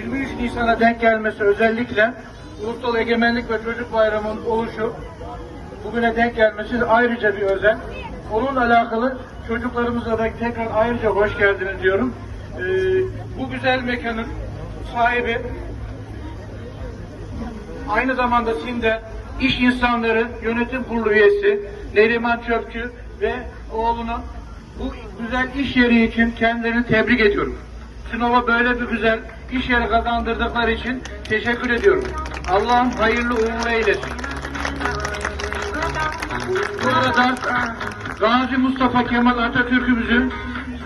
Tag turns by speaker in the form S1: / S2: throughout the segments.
S1: 23 Nisan'a denk gelmesi özellikle Ulusal Egemenlik ve Çocuk Bayramı'nın oluşu bugüne denk gelmesi ayrıca bir özel. Onunla alakalı çocuklarımıza da tekrar ayrıca hoş geldiniz diyorum. Ee, bu güzel mekanın sahibi aynı zamanda Sinde iş insanları yönetim kurulu üyesi Neriman Çöpçü ve oğlunu bu güzel iş yeri için kendilerini tebrik ediyorum. Sinop'a böyle bir güzel iş yeri kazandırdıkları için teşekkür ediyorum. Allah'ım hayırlı uğurlu eylesin. Bu arada Gazi Mustafa Kemal Atatürk'ümüzü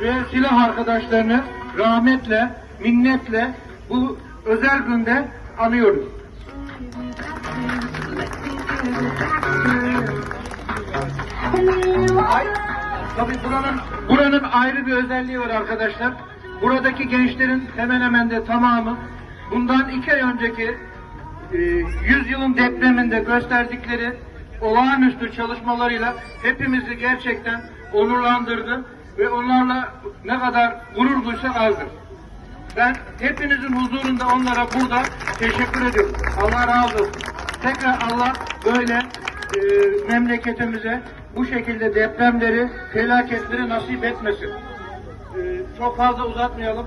S1: ve silah arkadaşlarını rahmetle, minnetle bu özel günde anıyoruz. Ay, tabii buranın, buranın ayrı bir özelliği var arkadaşlar. Buradaki gençlerin hemen hemen de tamamı bundan iki ay önceki e, 100 yılın depreminde gösterdikleri olağanüstü çalışmalarıyla hepimizi gerçekten onurlandırdı ve onlarla ne kadar gurur duysak azdır. Ben hepinizin huzurunda onlara burada teşekkür ediyorum. Allah razı olsun. Tekrar Allah böyle e, memleketimize bu şekilde depremleri, felaketleri nasip etmesin. E, çok fazla uzatmayalım.